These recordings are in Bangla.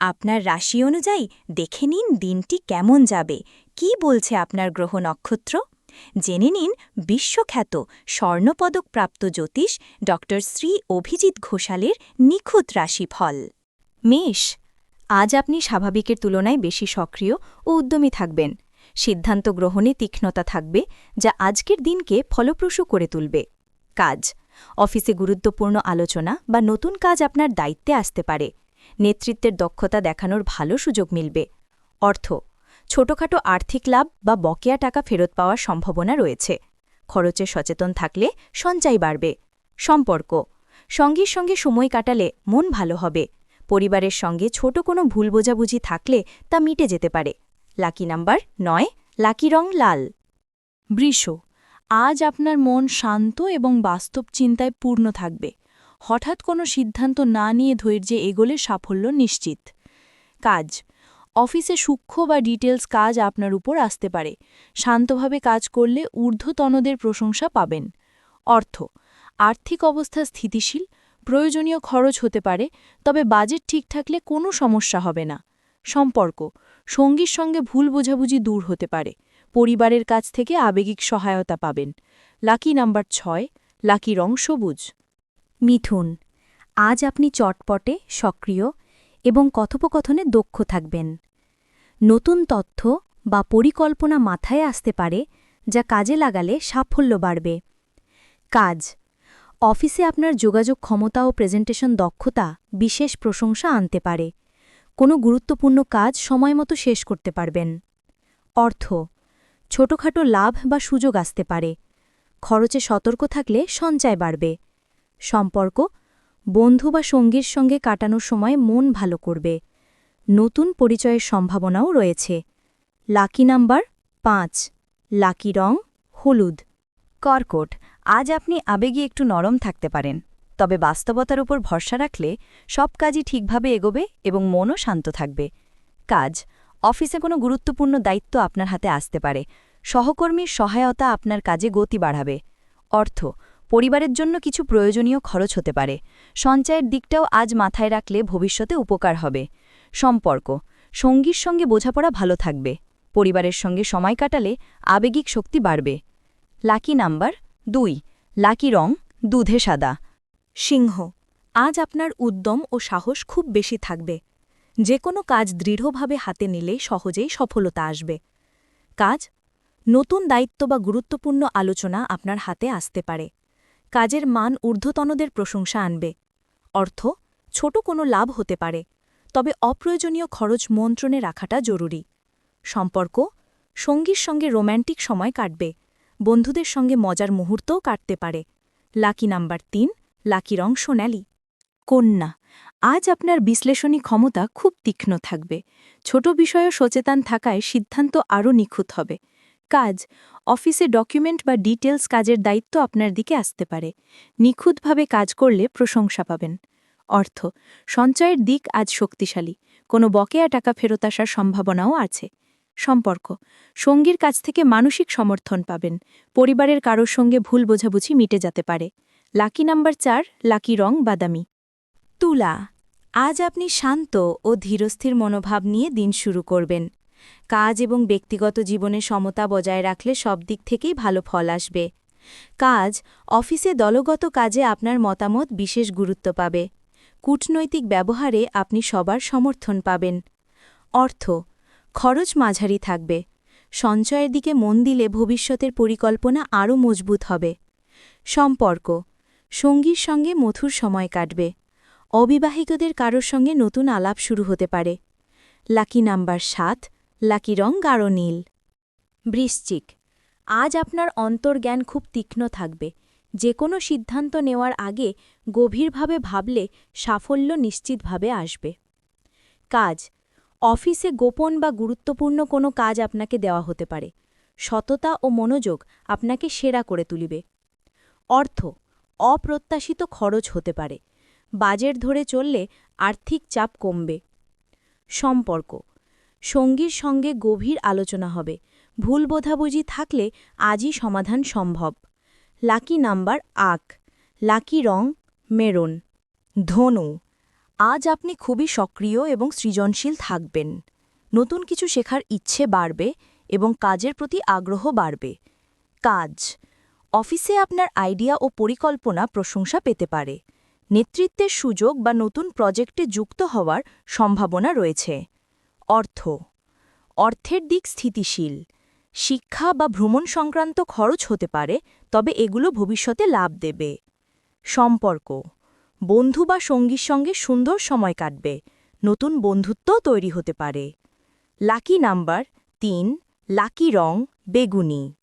আপনার রাশি অনুযায়ী দেখে নিন দিনটি কেমন যাবে। কি বলছে আপনার গ্রহ নক্ষত্র? জেনে নিন বিশ্বখ্যাত স্বর্ণপদকপ্রাপ্ত জ্যোতিষ ড শ্রী অভিজিৎ ঘোষালের নিখুঁত রাশিফল। মেষ, আজ আপনি স্বাভাবিকের তুলনায় বেশি সক্রিয় ও উদ্যমী থাকবেন। সিদ্ধান্ত গ্রহণে তীক্ষ্ণতা থাকবে, যা আজকের দিনকে ফলপ্রসূ করে তুলবে। কাজ, অফিসে গুরুত্বপূর্ণ আলোচনা বা নতুন কাজ আপনার দায়িত্বে আসতে পারে। নেতৃত্বের দক্ষতা দেখানোর ভালো সুযোগ মিলবে। অর্থ, ছোটখাটো আর্থিক লাভ বা বকেয়া টাকা ফেরত পাওয়ার সম্ভাবনা রয়েছে। খরচে সচেতন থাকলে সঞ্চয় বাড়বে। সম্পর্ক, সঙ্গীর সঙ্গে সময় কাটালে মন ভালো হবে। পরিবারের সঙ্গে ছোট কোনো ভুল বোঝাবুঝি থাকলে তা মিটে যেতে পারে। লাকি নাম্বার নয়, লাকি রং লাল। বৃষ, আজ আপনার মন শান্ত এবং বাস্তব চিন্তায় পূর্ণ থাকবে। হঠাৎ কোনো সিদ্ধান্ত না নিয়ে ধৈর্যে এগোলে সাফল্য নিশ্চিত। কাজ। অফিসে সূক্ষ্ম বা ডিটেলস কাজ আপনার উপর আসতে পারে। শান্তভাবে কাজ করলে ঊর্ধ্বতনদের প্রশংসা পাবেন। অর্থ। আর্থিক অবস্থা স্থিতিশীল, প্রয়োজনীয় খরচ হতে পারে, তবে বাজেট ঠিক থাকলে কোনো সমস্যা হবে না। সম্পর্ক। সঙ্গীর সঙ্গে ভুল বোঝাবুঝি দূর হতে পারে। পরিবারের কাছ থেকে আবেগিক সহায়তা পাবেন। লাকি নাম্বার ছয়, লাকি রং সবুজ। মিথুন আজ আপনি চটপটে সক্রিয় এবং কথোপকথনে দক্ষ থাকবেন। নতুন তথ্য বা পরিকল্পনা মাথায় আসতে পারে, যা কাজে লাগালে সাফল্য বাড়বে। কাজ, অফিসে আপনার যোগাযোগ ক্ষমতা ও প্রেজেন্টেশন দক্ষতা বিশেষ প্রশংসা আনতে পারে। কোনো গুরুত্বপূর্ণ কাজ সময়মতো শেষ করতে পারবেন। অর্থ, ছোটখাটো লাভ বা সুযোগ আসতে পারে। খরচে সতর্ক থাকলে সঞ্চয় বাড়বে। সম্পর্ক বন্ধু বা সঙ্গীর সঙ্গে কাটানোর সময় মন ভালো করবে। নতুন পরিচয়ের সম্ভাবনাও রয়েছে। লাকি নাম্বার পাঁচ। লাকি রং হলুদ। কর্কট, আজ আপনি আবেগে একটু নরম থাকতে পারেন, তবে বাস্তবতার উপর ভরসা রাখলে সব কাজই ঠিকভাবে এগোবে এবং মনও শান্ত থাকবে। কাজ, অফিসে কোনো গুরুত্বপূর্ণ দায়িত্ব আপনার হাতে আসতে পারে। সহকর্মীর সহায়তা আপনার কাজে গতি বাড়াবে। অর্থ পরিবারের জন্য কিছু প্রয়োজনীয় খরচ হতে পারে। সঞ্চয়ের দিকটাও আজ মাথায় রাখলে ভবিষ্যতে উপকার হবে। সম্পর্ক, সঙ্গীর সঙ্গে বোঝাপড়া ভালো থাকবে। পরিবারের সঙ্গে সময় কাটালে আবেগিক শক্তি বাড়বে। লাকি নাম্বার দুই, লাকি রং দুধে সাদা। সিংহ, আজ আপনার উদ্যম ও সাহস খুব বেশি থাকবে। যে কোনো কাজ দৃঢ়ভাবে হাতে নিলে সহজেই সফলতা আসবে। কাজ, নতুন দায়িত্ব বা গুরুত্বপূর্ণ আলোচনা আপনার হাতে আসতে পারে। কাজের মান ঊর্ধ্বতনদের প্রশংসা আনবে। অর্থ, ছোট কোনো লাভ হতে পারে, তবে অপ্রয়োজনীয় খরচ মন্ত্রণে রাখাটা জরুরি। সম্পর্ক, সঙ্গীর সঙ্গে রোম্যান্টিক সময় কাটবে, বন্ধুদের সঙ্গে মজার মুহূর্তও কাটতে পারে। লাকি নাম্বার তিন, লাকি রং সোনালি। কন্যা, আজ আপনার বিশ্লেষণী ক্ষমতা খুব তীক্ষ্ণ থাকবে। ছোট বিষয়েও সচেতন থাকায় সিদ্ধান্ত আরও নিখুঁত হবে। কাজ। অফিসে ডকুমেন্ট বা ডিটেলস কাজের দায়িত্ব আপনার দিকে আসতে পারে। নিখুঁতভাবে কাজ করলে প্রশংসা পাবেন। অর্থ, সঞ্চয়ের দিক আজ শক্তিশালী। কোনো বকেয়া টাকা ফেরত আসার সম্ভাবনাও আছে। সম্পর্ক, সঙ্গীর কাছ থেকে মানসিক সমর্থন পাবেন। পরিবারের কারোর সঙ্গে ভুল বোঝাবুঝি মিটে যেতে পারে। লাকি নাম্বার চার, লাকি রং, বাদামি। তুলা, আজ আপনি শান্ত ও ধীরস্থির মনোভাব নিয়ে দিন শুরু করবেন। কাজ এবং ব্যক্তিগত জীবনে সমতা বজায় রাখলে সব দিক থেকেই ভালো ফল আসবে। কাজ, অফিসে দলগত কাজে আপনার মতামত বিশেষ গুরুত্ব পাবে। কূটনৈতিক ব্যবহারে আপনি সবার সমর্থন পাবেন। অর্থ, খরচ মাঝারি থাকবে। সঞ্চয়ের দিকে মন দিলে ভবিষ্যতের পরিকল্পনা আরও মজবুত হবে। সম্পর্ক, সঙ্গীর সঙ্গে মধুর সময় কাটবে। অবিবাহিতদের কারোর সঙ্গে নতুন আলাপ শুরু হতে পারে। লাকি নাম্বার সাত লাকি রং গাঢ় নীল। বৃশ্চিক, আজ আপনার অন্তর্জ্ঞান খুব তীক্ষ্ণ থাকবে। যে কোনো সিদ্ধান্ত নেওয়ার আগে গভীরভাবে ভাবলে সাফল্য নিশ্চিতভাবে আসবে। কাজ, অফিসে গোপন বা গুরুত্বপূর্ণ কোনো কাজ আপনাকে দেওয়া হতে পারে। সততা ও মনোযোগ আপনাকে সেরা করে তুলিবে। অর্থ, অপ্রত্যাশিত খরচ হতে পারে। বাজেট ধরে চললে আর্থিক চাপ কমবে। সম্পর্ক সঙ্গীর সঙ্গে গভীর আলোচনা হবে। ভুল বোঝাবুঝি থাকলে আজই সমাধান সম্ভব। লাকি নাম্বার আক। লাকি রং, মেরন। ধনু। আজ আপনি খুবই সক্রিয় এবং সৃজনশীল থাকবেন। নতুন কিছু শেখার ইচ্ছে বাড়বে এবং কাজের প্রতি আগ্রহ বাড়বে। কাজ। অফিসে আপনার আইডিয়া ও পরিকল্পনা প্রশংসা পেতে পারে। নেতৃত্বের সুযোগ বা নতুন প্রজেক্টে যুক্ত হওয়ার সম্ভাবনা রয়েছে। অর্থ। অর্থের দিক স্থিতিশীল। শিক্ষা বা ভ্রমণ সংক্রান্ত খরচ হতে পারে, তবে এগুলো ভবিষ্যতে লাভ দেবে। সম্পর্ক। বন্ধু বা সঙ্গীর সঙ্গে সুন্দর সময় কাটবে। নতুন বন্ধুত্ব তৈরি হতে পারে। লাকি নাম্বার তিন, লাকি রং, বেগুনি।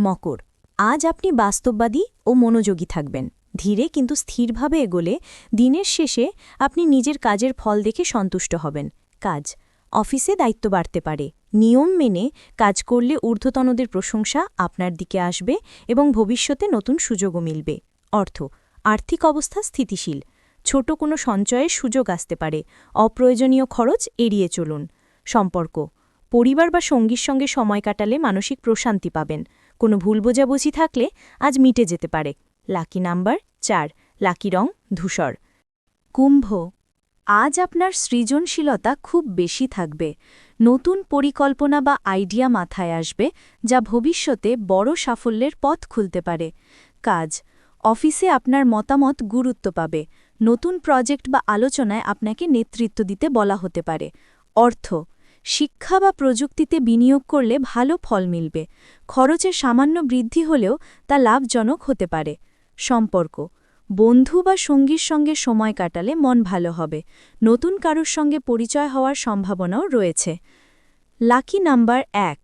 মকর। আজ আপনি বাস্তববাদী ও মনোযোগী থাকবেন। ধীরে কিন্তু স্থিরভাবে এগোলে দিনের শেষে আপনি নিজের কাজের ফল দেখে সন্তুষ্ট হবেন। কাজ। অফিসে দায়িত্ব বাড়তে পারে। নিয়ম মেনে কাজ করলে ঊর্ধ্বতনদের প্রশংসা আপনার দিকে আসবে এবং ভবিষ্যতে নতুন সুযোগও মিলবে। অর্থ, আর্থিক অবস্থা স্থিতিশীল। ছোট কোনো সঞ্চয়ের সুযোগ আসতে পারে। অপ্রয়োজনীয় খরচ এড়িয়ে চলুন। সম্পর্ক, পরিবার বা সঙ্গীর সঙ্গে সময় কাটালে মানসিক প্রশান্তি পাবেন। কোনো ভুল বোঝাবুঝি থাকলে আজ মিটে যেতে পারে। লাকি নাম্বার চার, লাকি রং ধূসর। কুম্ভ আজ আপনার সৃজনশীলতা খুব বেশি থাকবে। নতুন পরিকল্পনা বা আইডিয়া মাথায় আসবে, যা ভবিষ্যতে বড় সাফল্যের পথ খুলতে পারে। কাজ, অফিসে আপনার মতামত গুরুত্ব পাবে। নতুন প্রজেক্ট বা আলোচনায় আপনাকে নেতৃত্ব দিতে বলা হতে পারে। অর্থ, শিক্ষা বা প্রযুক্তিতে বিনিয়োগ করলে ভালো ফল মিলবে। খরচে সামান্য বৃদ্ধি হলেও তা লাভজনক হতে পারে। সম্পর্ক বন্ধু বা সঙ্গীর সঙ্গে সময় কাটালে মন ভালো হবে। নতুন কারুর সঙ্গে পরিচয় হওয়ার সম্ভাবনাও রয়েছে। লাকি নাম্বার এক,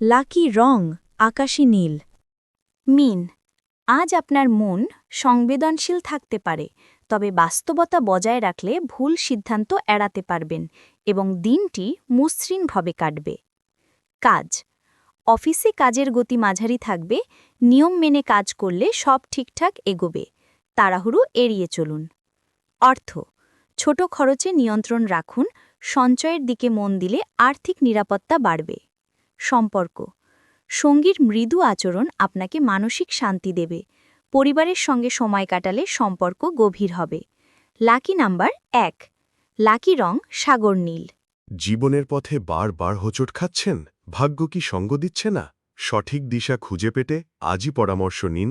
লাকি রং, আকাশী নীল। মিন, আজ আপনার মন সংবেদনশীল থাকতে পারে, তবে বাস্তবতা বজায় রাখলে ভুল সিদ্ধান্ত এড়াতে পারবেন এবং দিনটি মসৃণভাবে কাটবে। কাজ, অফিসে কাজের গতি মাঝারি থাকবে, নিয়ম মেনে কাজ করলে সব ঠিকঠাক এগোবে। তাড়াহুড়ো এড়িয়ে চলুন। অর্থ, ছোট খরচে নিয়ন্ত্রণ রাখুন, সঞ্চয়ের দিকে মন দিলে আর্থিক নিরাপত্তা বাড়বে। সম্পর্ক, সঙ্গীর মৃদু আচরণ আপনাকে মানসিক শান্তি দেবে, পরিবারের সঙ্গে সময় কাটালে সম্পর্ক গভীর হবে। লাকি নাম্বার এক, লাকি রং সাগর নীল। জীবনের পথে বারবার হোঁচট খাচ্ছেন, ভাগ্য কি সঙ্গ দিচ্ছে না? সঠিক দিশা খুঁজে পেতে আজই পরামর্শ নিন